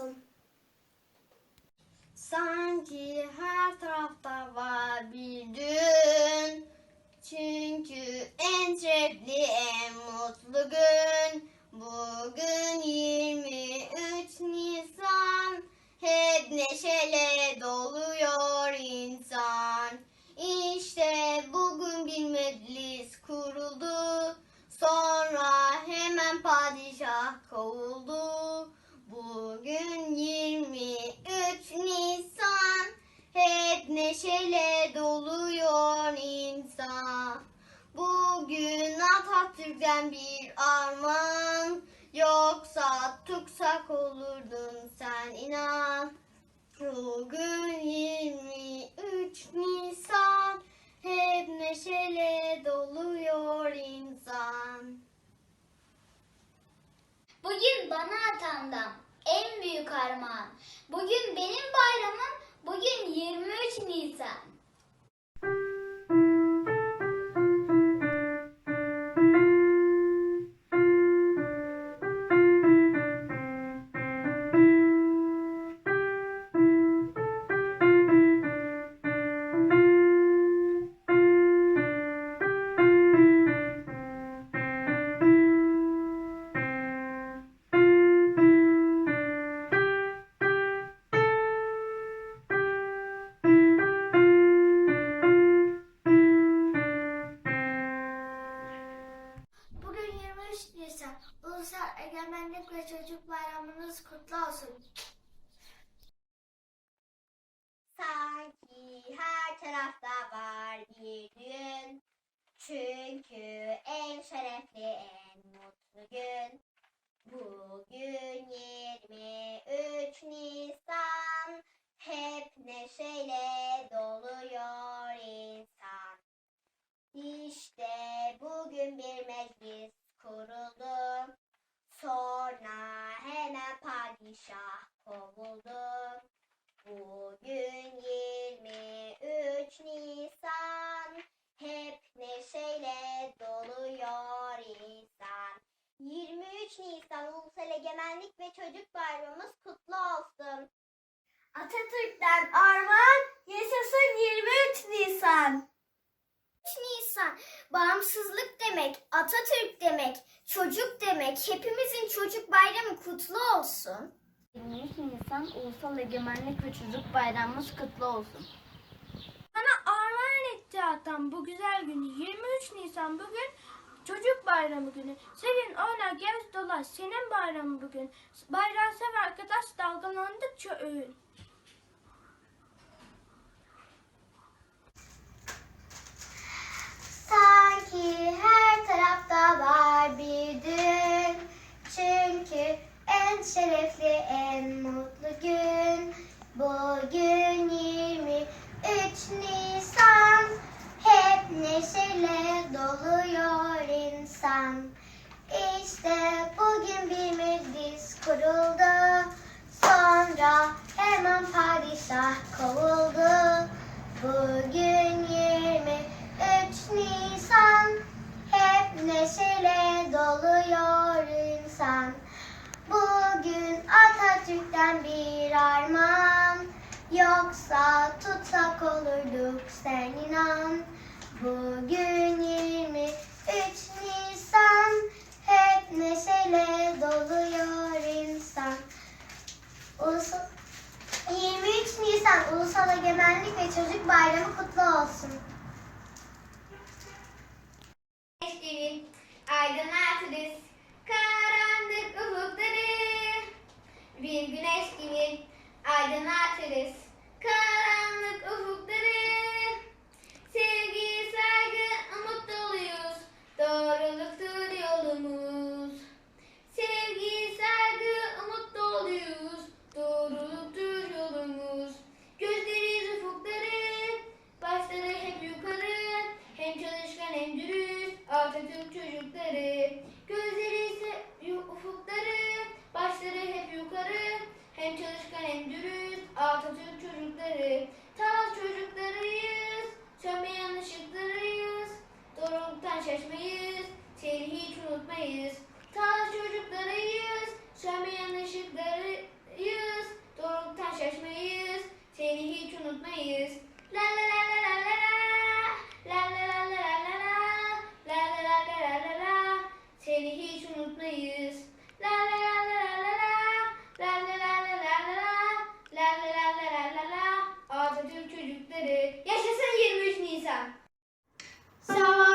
olsun. Sanki her tarafta var bir düğün. Çünkü en şevkli, en mutlu gün. Bugün 23 Nisan. Hep neşeyle doluyor insan. İşte bugün bir meclis kuruldu. Sonra hemen padişah kovuldu. Neşeyle doluyor insan. Bugün Atatürk'ten bir armağan. Yoksa tutsak olurdun sen inan. Bugün 23 Nisan. Hep neşeyle doluyor insan. Bugün bana atandan olsun. Sanki her tarafta var bir düğün. Çünkü en şerefli, en mutlu gün. Bugün 23 Nisan. Hep neşeyle padişah kovuldu. Bugün 23 Nisan hep neşeyle doluyor insan. 23 Nisan Ulusal Egemenlik ve Çocuk Bayramımız kutlu olsun. Atatürk'ten armağan yaşasın 23 Nisan. 23 Nisan bağımsızlık demek, Atatürk demek, çocuk demek. Hepimizin çocuk bayramı kutlu olsun. 23 Nisan Ulusal Egemenlik ve Çocuk Bayramımız kutlu olsun. Bana armağan etti atam bu güzel günü. 23 Nisan bugün çocuk bayramı günü. Sevin oyna gez dolaş senin bayramı bugün. Bayrağı sev arkadaş dalgalandıkça övün. Sanki her tarafta var bir düğün. Çünkü en şerefli, en mutlu gün. Bugün 23 Nisan. Hep neşeyle doluyor insan. İşte bugün bir meclis kuruldu. Sonra hemen padişah kovuldu. Bugün 23 Nisan hep neşeyle doluyor insan. Bugün Atatürk'ten bir armağan Yoksa tutsak olurduk sen inan Bugün 23 Nisan Hep neşeyle doluyor insan Ulusal 23 Nisan Ulusal Egemenlik ve Çocuk Bayramı kutlu olsun. ışıklarıyız. Taş çocuklarıyız. Sönmeyen ışıklarıyız. Doruk şaşmayız. Seni hiç unutmayız. La la la la la la la la la la la la la la la la la la la Seni hiç unutmayız. La la la la la la la la la la la la la la la la la la la la Atatürk çocukları. Yaşasın 23 Nisan. Sağ